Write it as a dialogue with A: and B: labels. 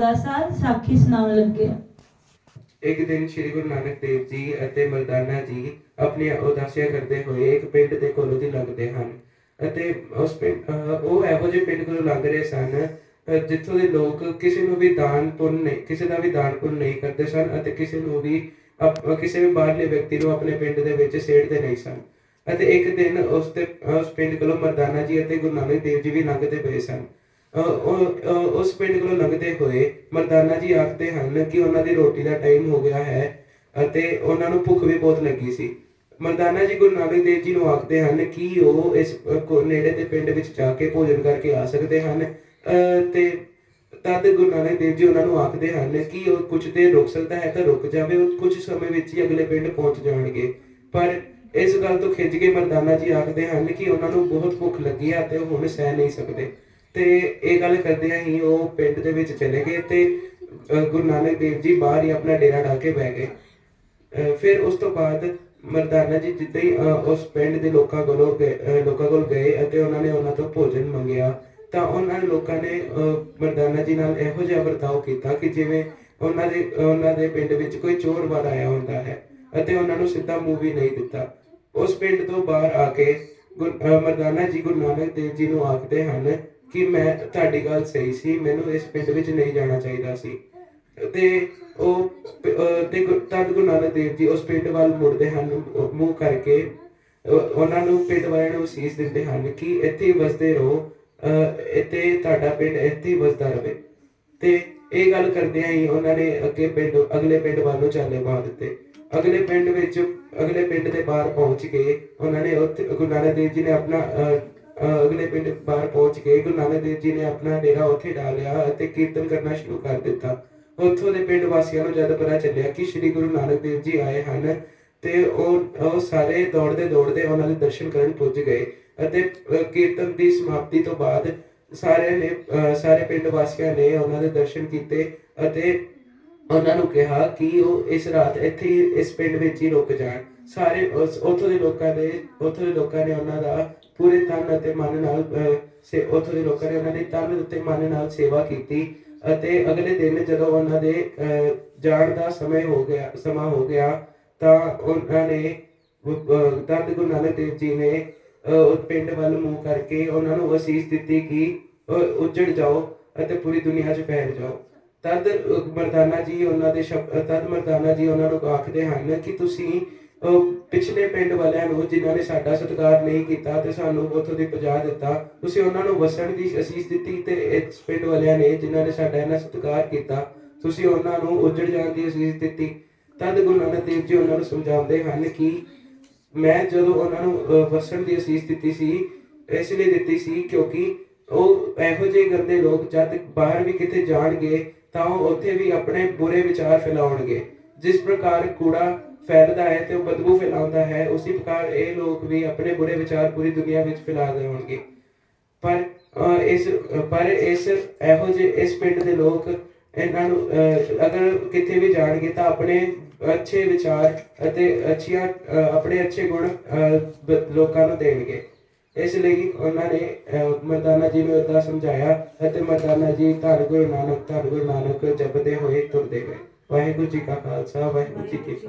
A: ਦਾ ਸਾਲ ਸਾਖੀ ਸੁਣਾਉਣ ਲੱਗੇ
B: ਇੱਕ ਦਿਨ ਸ੍ਰੀ ਗੁਰੂ ਨਾਨਕ ਦੇਵ ਜੀ ਅਤੇ ਮਰਦਾਨਾ ਜੀ ਆਪਣੀਆਂ ਉਦਾਸੀਆਂ ਕਰਦੇ ਹੋਏ ਇੱਕ ਪਿੰਡ ਦੇ ਕੋਲੋਂ ਦੀ ਲੰਘਦੇ ਹਨ ਅਤੇ ਉਸ ਪਿੰਡ, ਅਹ, ਉਹ ਇਹੋ ਜਿਹੇ ਪਿੰਡ ਕੋਲੋਂ ਲੰਘ ਰਹੇ ਸਨ, ਅਹ, ਜਿੱਥੋਂ ਦੇ ਲੋਕ ਕਿਸੇ ਨੂੰ ਵੀ ਦਾਨ ਪੁੰਨ ਨਹੀਂ, ਕਿਸੇ ਦਾ ਵੀ ਦਾਨ ਪੁੰਨ ਨਹੀਂ ਕਰਦੇ ਸਨ ਅਤੇ ਕਿਸੇ ਨੂੰ ਵੀ ਅਪ- ਕਿਸੇ ਵੀ ਬਾਹਰਲੇ ਵਿਅਕਤੀ ਨੂੰ ਆਪਣੇ ਪਿੰਡ ਦੇ ਵਿੱਚ ਸੇੜਦੇ ਨਹੀਂ ਸਨ ਅਤੇ ਇੱਕ ਦਿਨ ਉਸ ਤੇ ਉਸ ਪਿੰਡ ਕੋਲੋਂ ਮਰਦਾਨਾ ਜੀ ਅਤੇ ਗੁਰੂ ਨਾਨਕ ਦੇਵ ਜੀ ਵੀ ਲੰਘਦੇ ਪਏ ਸਨ। ਉਸ ਪਿੰਡ ਕੋਲੋਂ ਲੰਘਦੇ ਹੋਏ ਮਰਦਾਨਾ ਜੀ ਆਖਦੇ ਹਨ ਕਿ ਉਹਨਾਂ ਦੀ ਰੋਟੀ ਦਾ ਟਾਈਮ ਹੋ ਗਿਆ ਹੈ ਅਤੇ ਉਹਨਾਂ ਨੂੰ ਭੁੱਖ ਵੀ ਬਹੁਤ ਲੱਗੀ ਸੀ। ਮਰਦਾਨਾ ਜੀ ਗੁਰੂ ਨਾਨਕ ਦੇਵ ਜੀ ਨੂੰ ਆਖਦੇ ਹਨ ਕਿ ਉਹ ਇਸ ਨੇੜੇ ਦੇ ਪਿੰਡ ਵਿੱਚ ਜਾ ਕੇ ਭੋਜਨ ਕਰਕੇ ਆ ਸਕਦੇ ਹਨ। ਤੇ ਤਦ ਗੁਰੂ ਨਾਨਕ ਦੇਵ ਜੀ ਉਹਨਾਂ ਨੂੰ ਆਖਦੇ ਹਨ ਕਿ ਉਹ ਕੁਝ ਦੇਰ ਰੁਕ ਸਕਦਾ ਹੈ ਤਾਂ ਰੁਕ ਜਾਵੇ, ਉਹ ਕੁਝ ਸਮੇਂ ਵਿੱਚ ਹੀ ਅਗਲੇ ਪਿੰਡ ਪਹੁੰਚ ਜਾਣਗੇ। ਪਰ ਇਸ ਗੱਲ ਤੋਂ ਖਿੱਚ ਕੇ ਮਰਦਾਨਾ ਜੀ ਆਖਦੇ ਹਨ ਕਿ ਉਹਨਾਂ ਨੂੰ ਬਹੁਤ ਭੁੱਖ ਲੱਗੀ ਹੈ ਤੇ ਉਹ ਹੁਣ ਸਹਿ ਨਹੀਂ ਸਕਦੇ। ਤੇ ਇਹ ਗੱਲ ਕਰਦਿਆਂ ਹੀ ਉਹ ਪਿੰਡ ਦੇ ਵਿੱਚ ਚਲੇ ਗਏ ਤੇ ਗੁਰੂ ਨਾਨਕ ਦੇਵ ਜੀ ਬਾਹਰ ਹੀ ਆਪਣਾ ਡੇਰਾ ਢਾ ਕੇ ਬਹਿ ਗਏ। ਫਿਰ ਉਸ ਤੋਂ ਬਾਅਦ ਮਰਦਾਨਾ ਜੀ ਜਿੱਦਾਂ ਹੀ ਉਸ ਪਿੰਡ ਦੇ ਲੋਕਾਂ ਕੋਲੋਂ ਗਏ- ਲੋਕਾਂ ਕੋਲ ਗਏ ਅਤੇ ਉਹਨਾਂ ਨੇ ਉਹਨਾਂ ਤੋਂ ਭੋਜਨ ਮੰਗਿਆ ਤਾਂ ਉਹਨਾਂ ਲੋਕਾਂ ਨੇ ਮਰਦਾਨਾ ਜੀ ਨਾਲ ਇਹੋ ਜਿਹਾ ਵਰਤਾਓ ਕੀਤਾ ਕਿ ਜਿਵੇਂ ਉਹਨਾਂ ਦੇ ਉਹਨਾਂ ਦੇ ਪਿੰਡ ਵਿੱਚ ਕੋਈ ਚੋਰ ਵਾਰ ਆਇਆ ਹੁੰਦਾ ਹੈ ਅਤੇ ਉਹਨਾਂ ਨੂੰ ਸਿੱਧਾ ਮੂੰਹ ਵੀ ਨਹੀਂ ਦਿੱਤਾ। ਉਸ ਪਿੰਡ ਤੋਂ ਬਾਹਰ ਆ ਕੇ ਗੁਰ- ਅਹ, ਮਰਦਾਨਾ ਜੀ ਗੁਰੂ ਨਾਨਕ ਦੇਵ ਜੀ ਨੂੰ ਆਖਦੇ ਹਨ ਕਿ ਮੈਂ ਤੁਹਾਡੀ ਗੱਲ ਸਹੀ ਸੀ ਮੈਨੂੰ ਇਸ ਪਿੰਡ ਵਿੱਚ ਨਹੀਂ ਜਾਣਾ ਚਾਹੀਦਾ ਸੀ। ਤੇ ਉਹ ਤੇ ਤਦ ਗੁਰੂ ਨਾਨਕ ਦੇਵ ਜੀ ਉਸ ਪਿੰਡ ਵੱਲ ਮੁੜਦੇ ਹਨ ਮੂੰਹ ਕਰਕੇ ਉਹਨਾਂ ਨੂੰ ਪਿੰਡ ਵਾਲਿਆਂ ਨੂੰ ਸੀਸ ਦਿੰਦੇ ਹਨ ਕਿ ਇੱਥੇ ਵਸਦੇ ਰਹੋ ਅਹ ਇੱਥੇ ਤੁਹਾਡਾ ਪਿੰਡ ਇੱਥੇ ਵਸਦਾ ਰਹੇ। ਤੇ ਇਹ ਗੱਲ ਕਰਦਿਆਂ ਹੀ ਉਹਨਾਂ ਨੇ ਅੱਗੇ ਪਿੰਡ ਅਗਲੇ ਪਿੰਡ ਵੱਲ ਨੂੰ ਚਾਲੇ ਪਾ ਦਿੱਤੇ। ਅਗਲੇ ਪਿੰਡ ਵਿੱਚ ਅਗਲੇ ਪਿੰਡ ਦੇ ਬਾਹਰ ਪਹੁੰਚ ਕੇ ਉਹਨਾਂ ਨੇ ਉੱਥੇ ਗੁਰੂ ਨਾਨਕ ਦੇਵ ਜੀ ਨੇ ਆਪਣਾ ਅਹ, ਅਗਲੇ ਪਿੰਡ ਬਾਹਰ ਪਹੁੰਚ ਕੇ ਗੁਰੂ ਨਾਨਕ ਦੇਵ ਜੀ ਨੇ ਆਪਣਾ ਡੇਰਾ ਉੱਥੇ ਡਾਲਿਆ ਅਤੇ ਕੀਰਤਨ ਕਰਨਾ ਸ਼ੁਰੂ ਕਰ ਦਿੱਤਾ। ਉੱਥੋਂ ਦੇ ਪਿੰਡ ਵਾਸੀਆਂ ਨੂੰ ਜਦ ਪਤਾ ਚੱਲਿਆ ਕਿ ਸ੍ਰੀ ਗੁਰੂ ਨਾਨਕ ਦੇਵ ਜੀ ਆਏ ਹਨ ਤੇ ਉਹ ਉਹ ਸਾਰੇ ਦੌੜਦੇ ਦੌੜਦੇ ਉਹਨਾਂ ਦੇ ਦਰਸ਼ਨ ਕਰਨ ਪੁੱਜ ਗਏ ਅਤੇ ਕੀਰਤਨ ਦੀ ਸਮਾਪਤੀ ਤੋਂ ਬਾਅਦ ਸਾਰਿਆਂ ਨੇ ਅਹ, ਸਾਰੇ ਪਿੰਡ ਵਾਸੀਆਂ ਨੇ ਉਹਨਾਂ ਦੇ ਦਰਸ਼ਨ ਕੀਤੇ ਅਤੇ ਉਹਨਾਂ ਨੂੰ ਕਿਹਾ ਕਿ ਉਹ ਇਸ ਰਾਤ ਇੱਥੇ ਹੀ ਇਸ ਪਿੰਡ ਵਿੱਚ ਹੀ ਰੁਕ ਜਾਣ। ਸਾਰੇ ਉਸ- ਉੱਥੋਂ ਦੇ ਲੋਕਾਂ ਨੇ ਉੱਥੋਂ ਦੇ ਲੋਕਾਂ ਨੇ ਉਹਨਾਂ ਦਾ ਪੂਰੇ ਤਨ ਅਤੇ ਮਨ ਨਾਲ ਅਹ, ਸੇ ਉੱਥੋਂ ਦੇ ਲੋਕਾਂ ਨੇ ਉਹਨਾਂ ਦੀ ਤਨ ਅਤੇ ਮਨ ਨਾਲ ਸੇਵਾ ਕੀਤੀ ਅਤੇ ਅਗਲੇ ਦਿਨ ਜਦੋਂ ਉਹਨਾਂ ਦੇ ਅਹ, ਜਾਣ ਦਾ ਸਮੇਂ ਹੋ ਗਿਆ ਸਮਾਂ ਹੋ ਗਿਆ ਤਾਂ ਉਹਨਾਂ ਨੇ ਅਹ, ਤਦ ਗੁਰੂ ਨਾਨਕ ਦੇਵ ਜੀ ਨੇ ਅਹ, ਉਹ ਪਿੰਡ ਵੱਲ ਮੂੰਹ ਕਰਕੇ ਉਹਨਾਂ ਨੂੰ ਅਸੀਸ ਦਿੱਤੀ ਕਿ ਅਹ, ਉੱਜੜ ਜਾਓ ਅਤੇ ਪੂਰੀ ਦੁਨੀਆ 'ਚ ਫੈਲ ਜਾਓ। ਤਦ ਮਰਦਾਨਾ ਜੀ ਉਹਨਾਂ ਦੇ ਸ਼ਬਦ ਤਦ ਮਰਦਾਨਾ ਜੀ ਉਹਨਾਂ ਨੂੰ ਆਖਦੇ ਹਨ ਕਿ ਤੁਸੀਂ ਪਿਛਲੇ ਪਿੰਡ ਵਾਲਿਆਂ ਨੂੰ ਜਿਨ੍ਹਾਂ ਨੇ ਸਾਡਾ ਸਤਿਕਾਰ ਨਹੀਂ ਕੀਤਾ ਤੇ ਸਾਨੂੰ ਉੱਥੋਂ ਦੀ ਪਜਾ ਦਿੱਤਾ ਤੁਸੀਂ ਉਹਨਾਂ ਨੂੰ ਵਸਣ ਦੀ ਅਸੀਸ ਦਿੱਤੀ ਤੇ ਇਸ ਪਿੰਡ ਵਾਲਿਆਂ ਨੇ ਜਿਨ੍ਹਾਂ ਨੇ ਸਾਡਾ ਇਹਨਾਂ ਸਤਿਕਾਰ ਕੀਤਾ ਤੁਸੀਂ ਉਹਨਾਂ ਨੂੰ ਉੱਜੜ ਜਾਣ ਦੀ ਅਸੀਸ ਦਿੱਤੀ। ਤਦ ਗੁਰੂ ਨਾਨਕ ਦੇਵ ਜੀ ਉਹਨਾਂ ਨੂੰ ਸਮਝਾਉਂਦੇ ਹਨ ਕਿ ਮੈਂ ਜਦੋਂ ਉਹਨਾਂ ਨੂੰ ਅਹ, ਵਸਣ ਦੀ ਅਸੀਸ ਦਿੱਤੀ ਸੀ ਇਸ ਲਈ ਦਿੱਤੀ ਸੀ ਕਿਉਂਕਿ ਉਹ ਇਹੋ ਜਿਹੇ ਗੰਦੇ ਲੋਕ ਜਦ ਬਾਹਰ ਵੀ ਕਿਤੇ ਜਾਣਗੇ ਤਾਂ ਉਹ ਉੱਥੇ ਵੀ ਆਪਣੇ ਬੁਰੇ ਵਿਚਾਰ ਫੈਲਾਉਣਗੇ। ਜਿਸ ਪ੍ਰਕਾਰ ਕੂੜਾ ਫੈਲਦਾ ਹੈ ਤੇ ਉਹ ਬਦਬੂ ਫੈਲਾਉਂਦਾ ਹੈ ਉਸੇ ਪ੍ਰਕਾਰ ਇਹ ਲੋਕ ਵੀ ਆਪਣੇ ਬੁਰੇ ਵਿਚਾਰ ਪੂਰੀ ਦੁਨੀਆ ਵਿੱਚ ਫੈਲਾ ਰਹੇ ਹੋਣਗੇ। ਪਰ ਇਸ ਪਰ ਇਸ ਇਹੋ ਜਿਹੇ ਇਸ ਪਿੰਡ ਦੇ ਲੋਕ ਇਹਨਾਂ ਨੂੰ ਅਹ, ਅਗਰ ਕਿਤੇ ਵੀ ਜਾਣਗੇ ਤਾਂ ਆਪਣੇ ਅੱਛੇ ਵਿਚਾਰ ਅਤੇ ਅੱਛੀਆਂ ਆਪਣੇ ਅੱਛੇ ਗੁਣ ਅਹ, ਲੋਕਾਂ ਨੂੰ ਦੇਣਗੇ। ਇਸ ਲਈ ਉਹਨਾਂ ਨੇ ਅਹ, ਮਰਦਾਨਾ ਜੀ ਨੂੰ ਇਦਾਂ ਸਮਝਾਇਆ ਅਤੇ ਮਰਦਾਨਾ ਜੀ ਧੰਨ ਗੁਰੂ ਨਾਨਕ ਧੰਨ ਗੁਰੂ ਨਾਨਕ ਜਪਦੇ ਹੋਏ ਤੁਰਦੇ ਗਏ। ਵਾਹਿਗੁਰੂ ਜੀ ਕਾ ਖਾਲਸਾ ਵਾਹਿਗੁਰੂ ਜੀ ਕੀ ਫਤਿਹ।